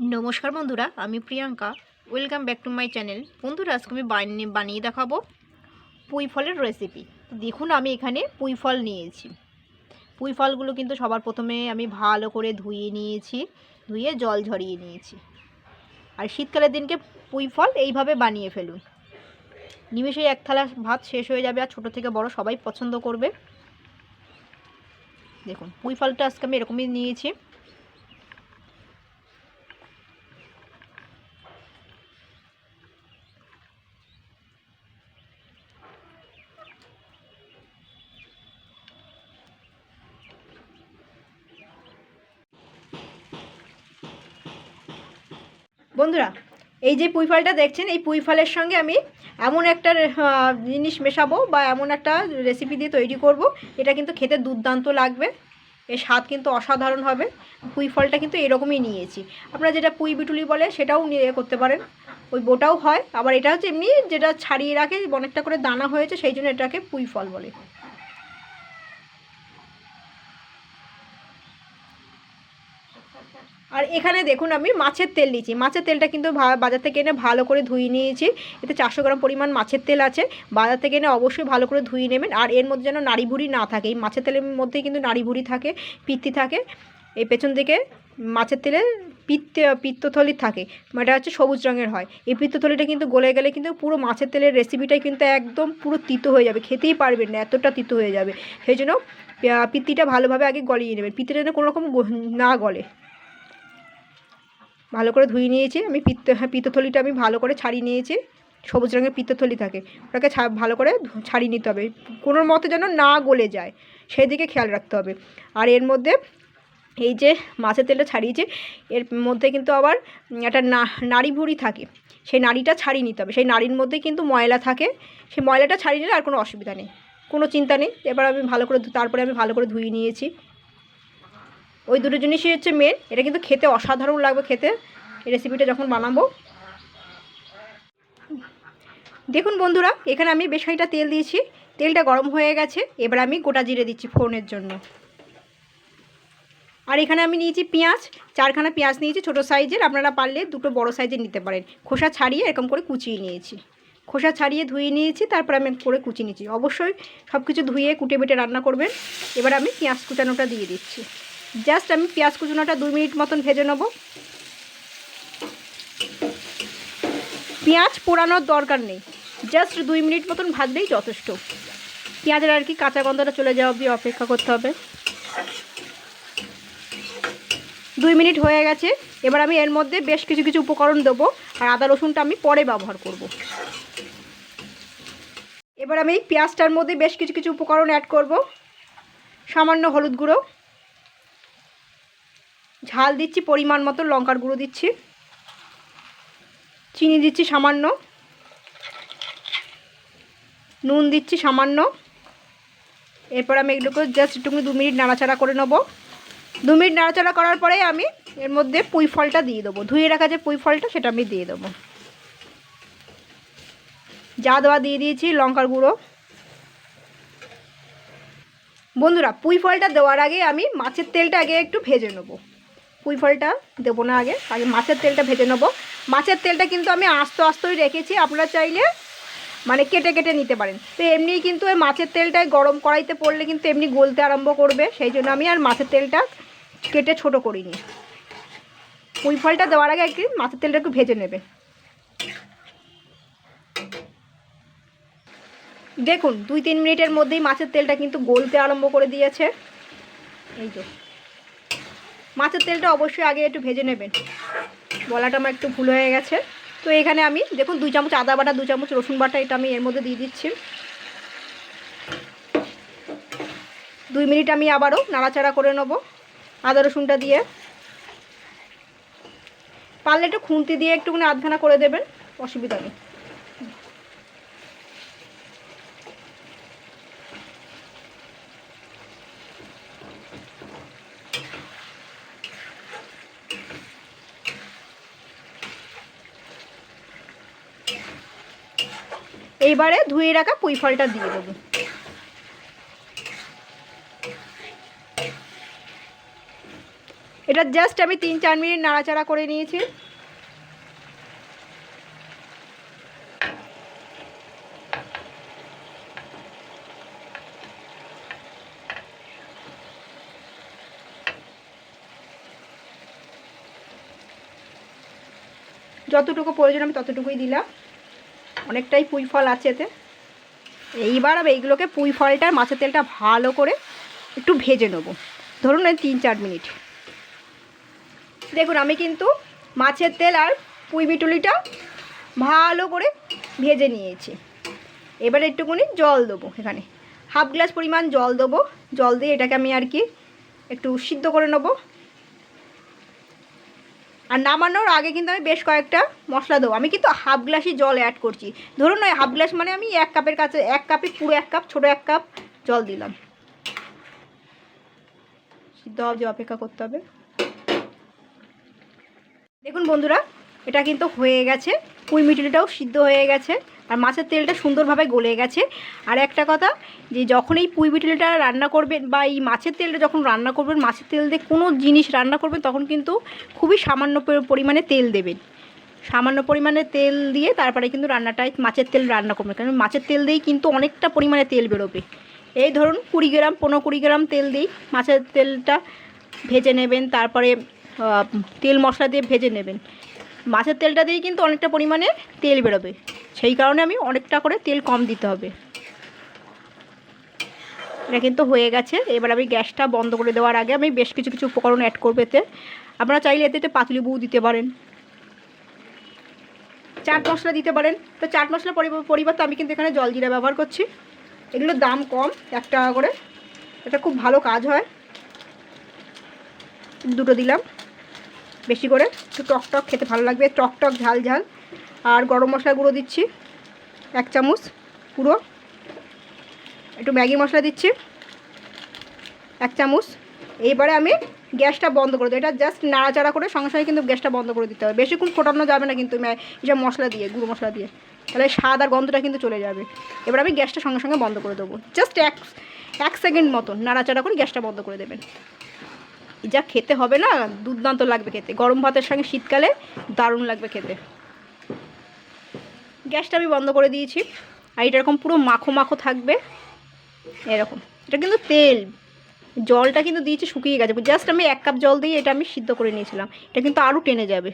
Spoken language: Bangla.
নমস্কার বন্ধুরা, আমি Priyanka. Welcome back to my channel বন্ধুরা, আজকে আমি বানিয়ে বানিয়ে দেখাবো পুঁই ফলের রেসিপি দেখুন, আমি এখানে পুঁই ফল নিয়েছি। পুঁই ফলগুলো কিন্তু সবার প্রথমে আমি ভালো করে ধুয়ে নিয়েছি, ধুয়ে জল ঝরিয়ে নিয়েছি। আর শীতকালের দিনকে পুঁই ফল এইভাবে বানিয়ে ফেলুন। নিমেষেই এক থালা ভাত শেষ হয়ে যাবে আর ছোটো থেকে বড় সবাই পছন্দ করবে। দেখুন, পুঁই ফলটা আজকে আমি এরকমই নিয়েছি। বন্ধুরা, এই যে পুঁই ফলটা দেখছেন, এই পুঁই ফলের সঙ্গে আমি এমন একটা জিনিস মেশাবো বা এমন একটা রেসিপি দিয়ে তৈরি করব। এটা কিন্তু খেতে দুর্দান্ত লাগবে। এর স্বাদ কিন্তু অসাধারণ হবে। পুঁই ফলটা কিন্তু এরকমই নিয়েছি। আপনারা যেটা পুঁই বিটুলি বলে, সেটাও নিয়ে করতে পারেন। ওই বোটাও হয়। আবার এটা হচ্ছে এমনি যেটা ছাড়িয়ে রাখে, অনেকটা করে দানা হয়েছে, সেই জন্য এটাকে পুঁই ফল বলে। আর এখানে দেখুন আমি মাছের তেল নিয়েছি। মাছের তেলটা কিন্তু বাজার থেকে এনে ভালো করে ধুয়ে নিয়েছি। এতে চারশো গ্রাম পরিমাণ মাছের তেল আছে। বাজার থেকে এনে অবশ্যই ভালো করে ধুয়ে নেবেন। আর এর মধ্যে যেন নাড়ি ভুড়ি না থাকে। এই মাছের তেলের মধ্যে কিন্তু নাড়ি ভুড়ি থাকে, পিত্তি থাকে। এই পেছন দিকে মাছের তেলে পিত্ত, পিত্তথলি থাকে। এটা হচ্ছে সবুজ রঙের হয়। এই পিত্তথলিটা কিন্তু গলে গেলে কিন্তু পুরো মাছের তেলের রেসিপিটাই কিন্তু একদম পুরো তিতো হয়ে যাবে। খেতেই পারবেন না, এতটা তিতো হয়ে যাবে। সেই জন্য পিত্তিটা ভালোভাবে আগে গলিয়ে নেবেন। পিত্তিটা যেন কোনো রকম না গলে। ভালো করে ধুয়ে নিয়েছি। আমি পিত্ত হ্যাঁ পিত্তথলিটা আমি ভালো করে ছাড়িয়ে নিয়েছি। সবুজ রঙের পিত্তথলি থাকে। ওটাকে ভালো করে ছাড়িয়ে নিতে হবে। কোনো মতে যেন না গলে যায়। সেই দিকে খেয়াল রাখতে হবে। আর এর মধ্যে এই যে মাছের তেলটা ছাড়িয়েছে, এর মধ্যে কিন্তু আবার একটা নাড়ি ভুড়ি থাকে। সেই নাড়িটা ছাড়িয়ে নিতে হবে। সেই নাড়ির মধ্যে কিন্তু ময়লা থাকে। সেই ময়লাটা ছাড়িয়ে নিলে আর কোনো অসুবিধা নেই। কোনো চিন্তা নেই। এবার আমি ভালো করে তারপরে আমি ভালো করে ধুয়ে নিয়েছি। ওই দুটো জিনিসই হচ্ছে মেন এটা কিন্তু খেতে অসাধারণ লাগবে খেতে। এই রেসিপিটা যখন বানাবো। দেখুন বন্ধুরা, এখানে আমি বেশ খানিকটা তেল দিয়েছি। তেলটা গরম হয়ে গেছে, এবার আমি গোটা জিরে দিচ্ছি ফোড়নের জন্য। আর এখানে আমি নিয়েছি পেঁয়াজ, চারখানা পেঁয়াজ নিয়েছি ছোটো সাইজের। আপনারা পারলে দুটো বড় সাইজের নিতে পারেন। খোসা ছাড়িয়ে এরকম করে কুচিয়ে নিয়েছি। খোসা ছাড়িয়ে ধুয়ে নিয়েছি, তারপর আমি করে কুচিয়ে নিয়েছি অবশ্যই সব কিছু ধুয়ে কুটে বেটে রান্না করবেন। এবার আমি পেঁয়াজ কুচানোটা দিয়ে দিচ্ছি। জাস্ট আমি পেঁয়াজ কুচানোটা দুই মিনিট মতন ভেজে নেব। পেঁয়াজ পোড়ানোর দরকার নেই। জাস্ট দুই মিনিট মতন ভাজলেই যথেষ্ট। পেঁয়াজের আর কি কাঁচা গন্ধটা চলে যাওয়া অবধি অপেক্ষা করতে হবে। দুই মিনিট হয়ে গেছে। এবার আমি এর মধ্যে বেশ কিছু কিছু উপকরণ দেবো আর আদা রসুনটা আমি পরে ব্যবহার করব। এবার আমি পেঁয়াজটার মধ্যে বেশ কিছু কিছু উপকরণ অ্যাড করব। সামান্য হলুদ গুঁড়ো। ঝাল দিচ্ছি, পরিমাণ মতো লঙ্কার গুঁড়ো দিচ্ছি। চিনি দিচ্ছি সামান্য। নুন দিচ্ছি সামান্য। এরপর আমি এগুলোকে জাস্ট একটুখানি দু মিনিট নাড়াচাড়া করে নেব। দু মিনিট নাড়াচাড়া করার পরে আমি এর মধ্যে পুঁই ফলটা দিয়ে দেবো। ধুয়ে রাখা যে পুঁই ফলটা, সেটা আমি দিয়ে দেবো। যা দেওয়া দিয়ে দিয়েছি, লঙ্কার গুঁড়ো। বন্ধুরা, পুঁই ফলটা দেওয়ার আগে আমি মাছের তেলটা আগে একটু ভেজে নেব। পুঁই ফলটা দেবো না আগে। আগে মাছের তেলটা ভেজে নেব। মাছের তেলটা কিন্তু আমি আস্ত আস্তই রেখেছি, আপনারা চাইলে মানে কেটে কেটে নিতে পারেন। তো এমনি কিন্তু ওই মাছের তেলটায় গরম কড়াইতে পড়লে কিন্তু এমনি গলতে আরম্ভ করবে। সেই জন্য আমি আর মাছের তেলটা কেটে ছোট করিনি। পুঁই ফলটা দেওয়ার আগে একটু মাছের তেলটা একটু ভেজে নেবে। দেখুন, দুই তিন মিনিটের মধ্যেই মাছের তেলটা কিন্তু গলতে আরম্ভ করে দিয়েছে। এই তো মাছের তেলটা অবশ্যই আগে একটু ভেজে নেবেন। বলাটা আমার একটু ভুল হয়ে গেছে। তো এখানে আমি, দেখুন, দুই চামচ আদা বাটা দু চামচ রসুন বাটা, এটা আমি এর মধ্যে দিয়ে দিচ্ছি। দুই মিনিট আমি আবারও নাড়াচাড়া করে নেব আদা রসুনটা দিয়ে। পারলে একটু খুন্তি দিয়ে একটুখানি আধখানা করে দেবেন, অসুবিধা নেই। এইবারে ধুয়ে রাখা পুঁই ফলটা দিয়ে দেবো। এটা জাস্ট আমি তিন চার মিনিট নাড়াচাড়া করে নিয়েছি। যতটুকু প্রয়োজন আমি ততটুকুই দিলাম। অনেকটাই পুঁই ফল আছে এতে। এইবার আমি এইগুলোকে পুঁই ফলটা মাছের তেলটা ভালো করে একটু ভেজে নেব। ধরুন এই তিন চার মিনিট। দেখুন, আমি কিন্তু মাছের তেল আর পুঁই বিটুলিটা ভালো করে ভেজে নিয়েছি। এবার একটুখানি জল দেবো এখানে। হাফ গ্লাস পরিমাণ জল দেবো। জল দিয়ে এটাকে আমি আর কি একটু সিদ্ধ করে নেব। আর নামানোর আগে কিন্তু আমি বেশ কয়েকটা মশলা দেবো। আমি কিন্তু হাফ গ্লাসই জল অ্যাড করছি। ধরুন ওই হাফ গ্লাস মানে আমি এক কাপের কাছে, এক কাপে পুরো এক কাপ, ছোটো এক কাপ জল দিলাম। সিদ্ধ অবধি অপেক্ষা করতে হবে। দেখুন বন্ধুরা এটা কিন্তু হয়ে গেছে। পুঁই মিটুলিটাও সিদ্ধ হয়ে গেছে। আর মাছের তেলটা সুন্দরভাবে গলে গেছে। আর একটা কথা, যে যখন এই পুঁই মিটুলিটা রান্না করবেন বা এই মাছের তেলটা যখন রান্না করবেন, মাছের তেল দিয়ে কোনো জিনিস রান্না করবেন, তখন কিন্তু খুবই সামান্য পরিমাণে তেল দেবেন। সামান্য পরিমাণে তেল দিয়ে তারপরে কিন্তু রান্নাটায় মাছের তেল রান্না করবেন। কারণ মাছের তেল দিয়েই কিন্তু অনেকটা পরিমাণে তেল বেরোবে। এই ধরুন কুড়ি গ্রাম, পনেরো কুড়ি গ্রাম তেল দিই মাছের তেলটা ভেজে নেবেন। তারপরে তেল মশলা দিয়ে ভেজে নেবেন। মাছের তেলটা দিয়ে কিন্তু অনেকটা পরিমাণে তেল বেরোবে। সেই কারণে আমি অনেকটা করে তেল কম দিতে হবে। এটা কিন্তু হয়ে গেছে। এবার আমি গ্যাসটা বন্ধ করে দেওয়ার আগে আমি বেশ কিছু কিছু উপকরণ অ্যাড করব এতে। আপনারা চাইলে এতে একটু পাতলিবু দিতে পারেন। চাট মশলা দিতে পারেন। তো চাট মশলা পরি- পরিবর্তে আমি কিন্তু এখানে জলজিরা ব্যবহার করছি। এগুলোর দাম কম, এক টাকা করে। এটা খুব ভালো কাজ হয়। দুটো দিলাম। বেশি করে। একটু টক টক খেতে ভালো লাগবে। টক টক, ঝাল ঝাল। আর গরম মশলা গুঁড়ো দিচ্ছি। এক চামচ পুরো। একটু ম্যাগি মশলা দিচ্ছি। এক চামচ। এইবারে আমি গ্যাসটা বন্ধ করে দেবো। এটা জাস্ট নাড়াচাড়া করে সঙ্গে সঙ্গে কিন্তু গ্যাসটা বন্ধ করে দিতে হবে। বেশিক্ষণ ফোটানো যাবে না কিন্তু এইসব মশলা দিয়ে, গুঁড়ো মশলা দিয়ে। তাহলে স্বাদ আর গন্ধটা কিন্তু চলে যাবে। এবার আমি গ্যাসটা সঙ্গে সঙ্গে বন্ধ করে দেবো। জাস্ট এক এক সেকেন্ড মতন নাড়াচাড়া করে গ্যাসটা বন্ধ করে দেবেন। যা খেতে হবে না, দুর্দান্ত লাগবে খেতে। গরম ভাতের সঙ্গে শীতকালে দারুণ লাগবে খেতে। গ্যাসটা আমি বন্ধ করে দিয়েছি। আর এটা এরকম পুরো মাখো মাখো থাকবে। এরকম। এটা কিন্তু তেল। জলটা কিন্তু দিয়েছি শুকিয়ে গেছে। জাস্ট আমি এক কাপ জল দিয়ে এটা আমি সিদ্ধ করে নিয়েছিলাম। এটা কিন্তু আরও টেনে যাবে।